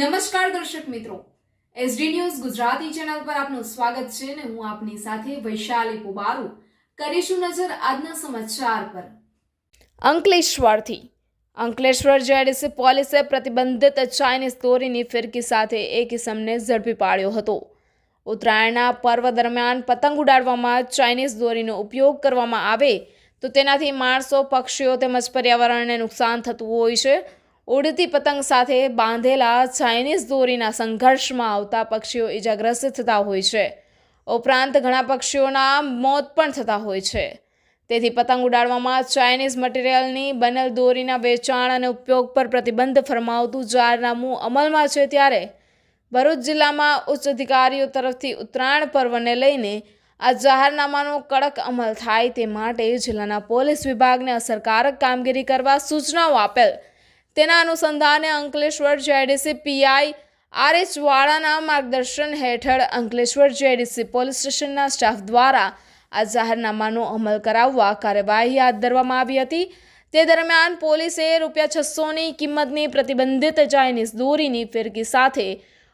નમસ્કાર દર્શક મિત્રો. એસડી ન્યૂઝ ગુજરાતી ચેનલ પર આપનું સ્વાગત છે અને હું આપની સાથે વૈશાલી પુબારુ. કરીશું નજર આજના સમાચાર પર. અંકલેશ્વરથી. અંકલેશ્વર જેડીસી પોલીસે પ્રતિબંધિત ચાઇનીઝ દોરીની ફિરકી સાથે એક ઇસમને ઝડપી પાડ્યો હતો. ઉત્તરાયણના પર્વ દરમિયાન પતંગ ઉડાડવામાં ચાઇનીઝ દોરીનો ઉપયોગ કરવામાં આવે તો તેનાથી માણસો, પક્ષીઓ તેમજ પર્યાવરણને નુકસાન થતું હોય છે. ઉડતી પતંગ સાથે બાંધેલા ચાઇનીઝ દોરીના સંઘર્ષમાં આવતા પક્ષીઓ ઇજાગ્રસ્ત થતા હોય છે. ઉપરાંત ઘણા પક્ષીઓના મોત પણ થતા હોય છે. તેથી પતંગ ઉડાડવામાં ચાઇનીઝ મટીરિયલની બનેલ દોરીના વેચાણ અને ઉપયોગ પર પ્રતિબંધ ફરમાવતું જાહેરનામું અમલમાં છે ત્યારે ભરૂચ જિલ્લામાં ઉચ્ચ અધિકારીઓ તરફથી ઉત્તરાયણ પર્વને લઈને આ જાહેરનામાનો કડક અમલ થાય તે માટે જિલ્લાના પોલીસ વિભાગને અસરકારક કામગીરી કરવા સૂચનાઓ આપેલ તેના અનુસંધાને Ankleshwar GIDC PI R H વાળાના માર્ગદર્શન હેઠળ અંકલેશ્વર જેડીસી પોલીસ સ્ટેશનના સ્ટાફ દ્વારા આ જાહેરનામાનો અમલ કરાવવા કાર્યવાહી હાથ ધરવામાં આવી હતી. તે દરમિયાન પોલીસે રૂપિયા છસોની કિંમતની પ્રતિબંધિત ચાઇનીઝ દોરીની ફિરકી સાથે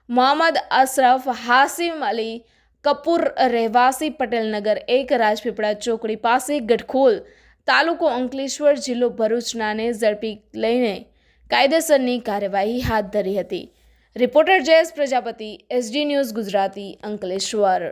મોહમ્મદ અશરફ હાસિમ અલી કપૂર રહેવાસી પટેલનગર એક રાજપીપળા ચોકડી પાસે ગઢખોલ તાલુકો અંકલેશ્વર જિલ્લો ભરૂચનાને ઝડપી લઈને કાયદેસરની કાર્યવાહી હાથ ધરી હતી. Reporter Jayesh Prajapati SD news Gujarati Ankleshwar.